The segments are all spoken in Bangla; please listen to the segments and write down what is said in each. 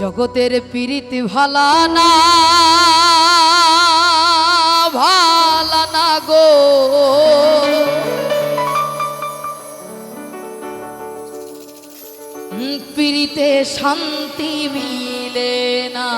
জগতের প্রীতি ভালা না ভালা না গো। প্রীতে শান্তি মিলে না।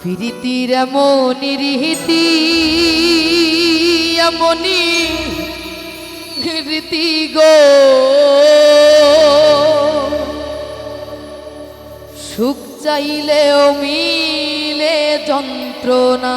প্রীতির এমনই রীতি এমনই রীতি গো। চাইলেও মিলে যন্ত্রণা।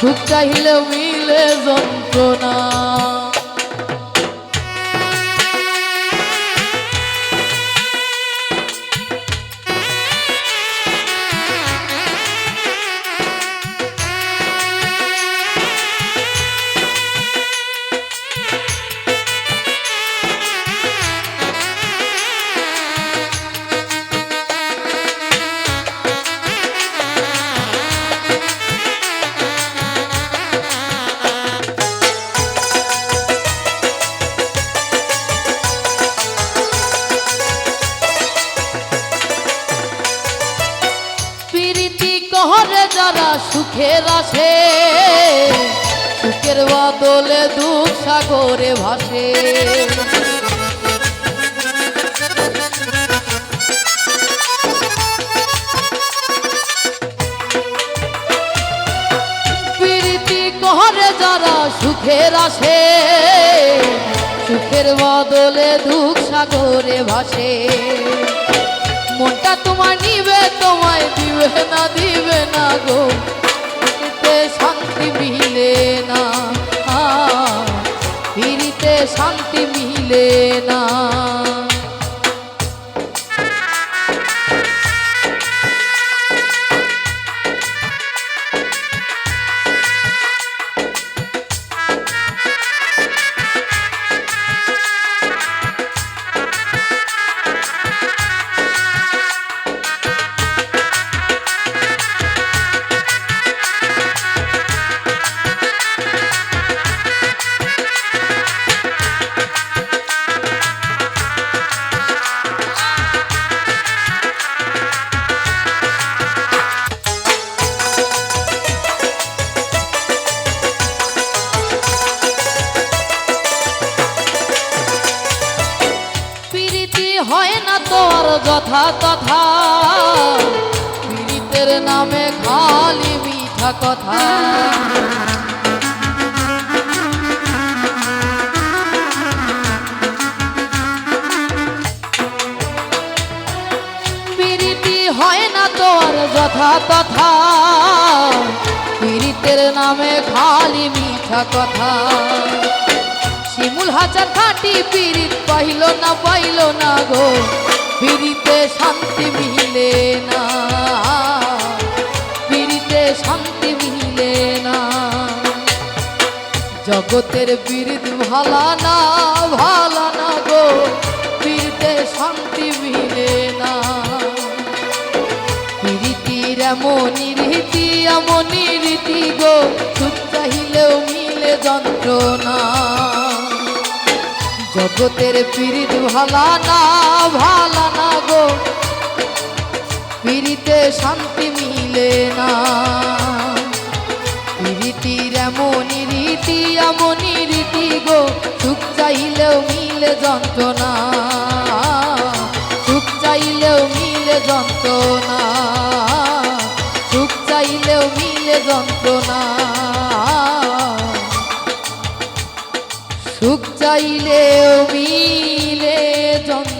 সুখ চাইলে মিলে যন্ত্রণা। যারা সুখের আছে সুখের বদলে দুঃখ সাগরে ভাসে। সুখের আছে সুখের বদলে দুঃখ সাগরে ভাসে। দিবে না দিবে না গো। পিড়িতে শান্তি মিলে না। পিড়িতে শান্তি মিলে না। যথা তথা, পীড়িতের নামে খালি মিঠা কথা। হয় না তোর যথা তথা, পীড়িতের নামে খালি মিঠা কথা। শিমুল হাজার খাটি পীড়িত পাইল না পাইল না গো পীড়িতে শান্তি মিলে না। পীড়িতে শান্তি মিলে না। জগতের পীড়িত ভালা না ভালা না গো। পীড়িতে শান্তি মিলে না। প্রীতির এমনই রীতি এমনই রীতি গো। সুখ চাহিলেও মিলে যন্ত্রণা। জগতের পীড়িত ভালা না ভালা না গো। পীড়িতে শান্তি মিলে না। প্রীতির এমনই রীতি, এমনই চাইলেও মিলে যন্ত্রণা। সুখ চাইলেও মিলে যন্ত্রণা। সুখ চাইলেও মিলে যন্ত্রণা। সুখ চাইলেও মিলে যন্ত্র